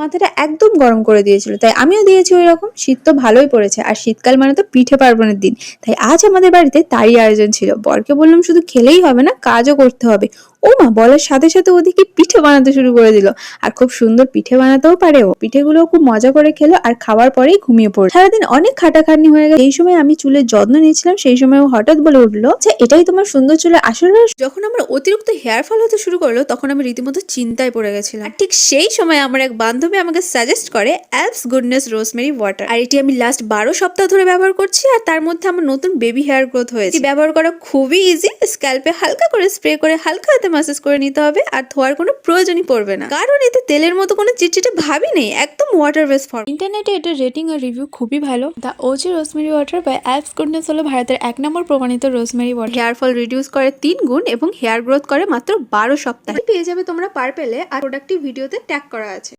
মাথাটা একদম গরম করে দিয়েছিল। তাই আমিও দিয়েছি ওই রকম শীত তো ভালোই পড়েছে। আর শীতকাল মানে তো পিঠে পার্বণের দিন। তাই আজ আমাদের বাড়িতে তারই আয়োজন ছিল। বরকে বললাম শুধু খেলেই হবে না, কাজও করতে হবে। ও মা বলার সাথে সাথে ওদিকে পিঠে বানাতে শুরু করে দিল। আর খুব সুন্দর পিঠে বানাতেও পারে ও। পিঠেগুলো খুব মজা করে খেলো আর খাওয়ার পরেই ঘুমিয়ে পড়ল। সারাদিন অনেক খাটাখাটনি হয়ে গেল এই সময় আমি চুলের যত্ন নিয়েছিলাম, সেই সময় ও হঠাৎ বলে উঠল আচ্ছা এটাই তোমার সুন্দর চুলে আসল রহস্য?" যখন আমার অতিরিক্ত হেয়ার ফল হতে শুরু করল, তখন আমি রীতিমতো চিন্তায় পড়ে গেছিলাম। ঠিক সেই সময় আমার এক বান্ধবী আমাকে সাজেস্ট করে অ্যালপস গুডনেস রোজমেরি ওয়াটার আর এটি আমি লাস্ট বারো সপ্তাহ ধরে ব্যবহার করছি আর তার মধ্যে আমার নতুন বেবি হেয়ার গ্রোথ হয়েছে। ব্যবহার করা খুবই ইজি স্ক্যাল্পে হালকা করে স্প্রে করে হালকা হাতে ম্যাসেজ করে নিতে হবে আর ধোয়ার কোনো প্রয়োজনই পড়বে না। কারণ এতে তেলের মতো কোনো চিটচিটে ভাবি নেই একদম ওয়াটার বেস ফর্ম ইন্টারনেটে এটার রেটিং আর রিভিউ খুবই ভালো। দা ওজি রোজমেরি ওয়াটার বা অ্যাপস গুডনেস হলো ভারতের এক নম্বর প্রমাণিত rosemary water hair fall reduce করে তিন গুণ এবং হেয়ার গ্রোথ করে মাত্র বারো সপ্তাহে। পেয়ে যাবে তোমরা পার পেলে আর প্রোডাক্টটি ভিডিওতে ট্যাগ করা আছে।